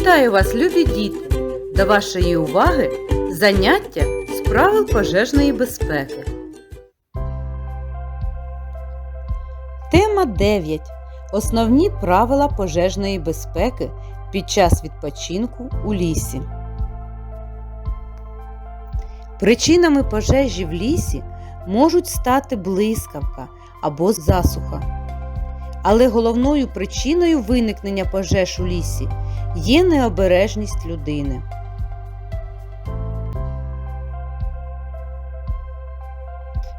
Вітаю вас, любі діти! До вашої уваги заняття з правил пожежної безпеки. Тема 9. Основні правила пожежної безпеки під час відпочинку у лісі. Причинами пожежі в лісі можуть стати блискавка або засуха. Але головною причиною виникнення пожеж у лісі є необережність людини.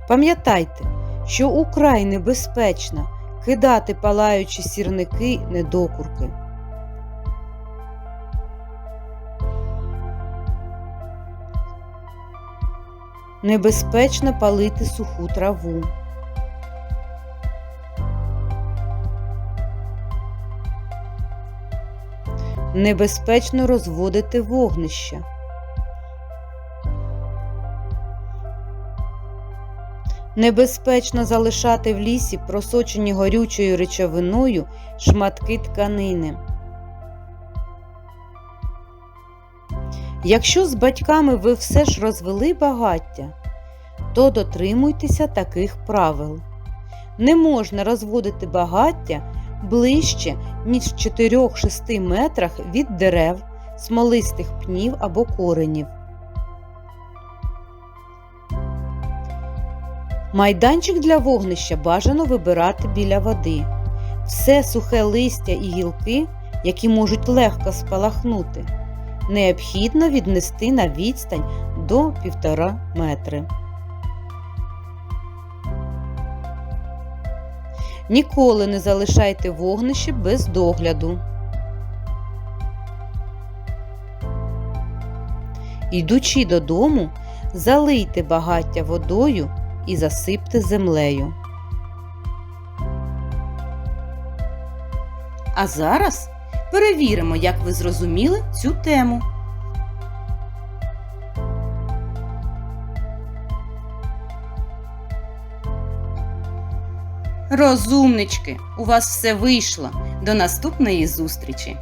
Пам'ятайте, що украй небезпечно кидати палаючі сірники недокурки. Небезпечно палити суху траву. Небезпечно розводити вогнища. Небезпечно залишати в лісі просочені горючою речовиною шматки тканини. Якщо з батьками ви все ж розвели багаття, то дотримуйтеся таких правил. Не можна розводити багаття ближче, ніж в 4-6 метрах від дерев, смолистих пнів або коренів. Майданчик для вогнища бажано вибирати біля води. Все сухе листя і гілки, які можуть легко спалахнути, необхідно віднести на відстань до 1,5 метри. Ніколи не залишайте вогнище без догляду. Йдучи додому, залийте багаття водою і засипте землею. А зараз перевіримо, як ви зрозуміли цю тему. Розумнички, у вас все вийшло. До наступної зустрічі!